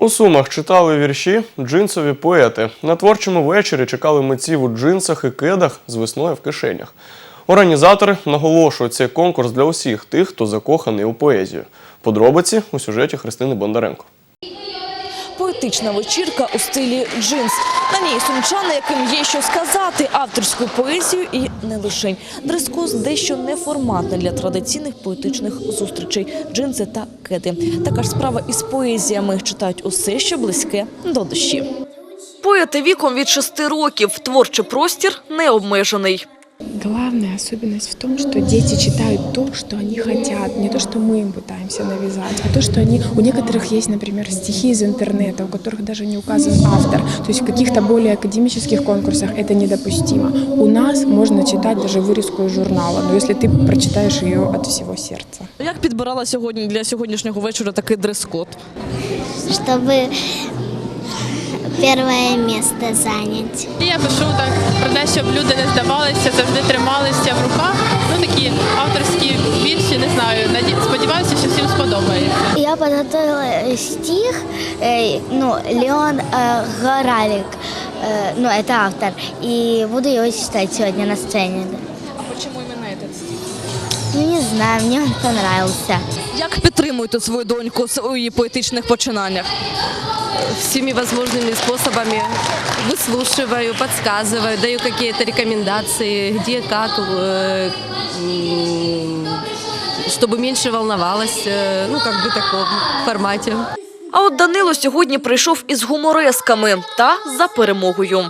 У Сумах читали вірші джинсові поети. На творчому вечорі чекали митців у джинсах і кедах з весною в кишенях. Організатори наголошують цей конкурс для усіх тих, хто закоханий у поезію. Подробиці у сюжеті Христини Бондаренко. Поетична вечірка у стилі джинс. На ній сумчани, яким є що сказати, авторську поезію і не лишень. Дрес-код дещо неформатний для традиційних поетичних зустрічей. Джинси та кеди. Така ж справа із поезіями. Читають усе, що близьке до душі. Поети віком від шести років. Творчий простір не обмежений. Главная особенность в том, что дети читают то, что они хотят, не то, что мы им пытаемся навязать, а то, что они... У некоторых есть, например, стихи из интернета, у которых даже не указан автор. То есть в каких-то более академических конкурсах это недопустимо. У нас можно читать даже вырезку из журнала, но если ты прочитаешь ее от всего сердца. Як підбирала сьогодні для сьогоднішнього вечора такий дрес-код? чтобы первое место занять. Я пишу так про те, щоб люди не здавалися, завжди трималися в руках. Ну такі авторські вірші, не знаю. Наді... Сподіваюся, що всім сподобається. Я подготовила стих, э, ну, Леон э, Горавик, э, ну, это автор, и буду его читать сегодня на сцене. да. А чому іменно этот стиль? Ну, не знаю, мне он понравился. Як підтримуєте свою доньку у її поетичних починаннях? всеми возможными способами выслушиваю, подсказываю, даю какие-то рекомендации, где, как, э, м, чтобы меньше волновалась, э, ну, как бы в таком формате. А от Данило сьогодні прийшов із гуморесками та за перемогою.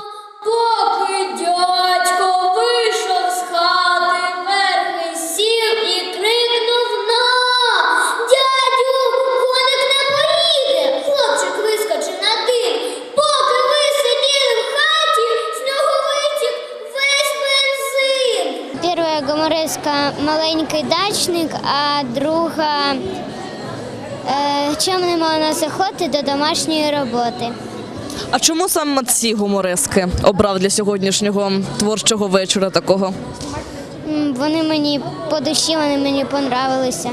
Бензин. Первая «Маленький дачник», а друга чим «Чому не можна охоти до домашньої роботи». А чому саме ці гумористки обрав для сьогоднішнього творчого вечора такого? Вони мені по душі, вони мені понравилися.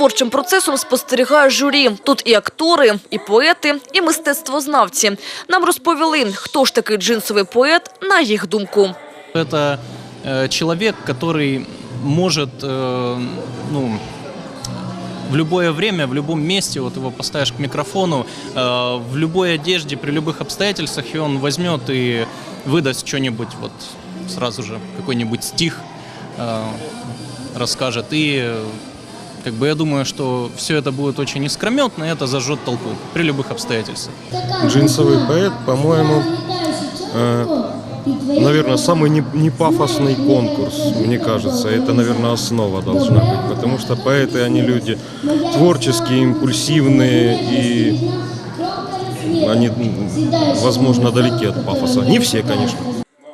творчим процесом спостерігає журі. Тут і актори, і поети, і мистецтвознавці. Нам розповіли, хто ж такий джинсовий поет, на їх думку. Это э, человек, который может, э, ну, в любое время, в любом месте, вот его поставишь к микрофону, э, в любой одежде, при любых обстоятельствах, и он возьмет и выдаст что-нибудь, вот сразу же какой-нибудь стих э, расскажет. И э, как бы я думаю, что все это будет очень искрометно, и это зажжет толпу при любых обстоятельствах. Джинсовый поэт, по-моему, наверное, самый не, не пафосный конкурс, мне кажется. Это, наверное, основа должна быть, потому что поэты, они люди творческие, импульсивные и они, м, возможно, далеки от пафоса. Не все, конечно.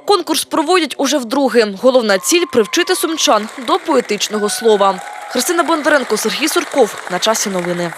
Конкурс проводять уже вдруге. Головна ціль – привчити сумчан до поетичного слова. Христина Бондаренко, Сергій Сурков. На часі новини.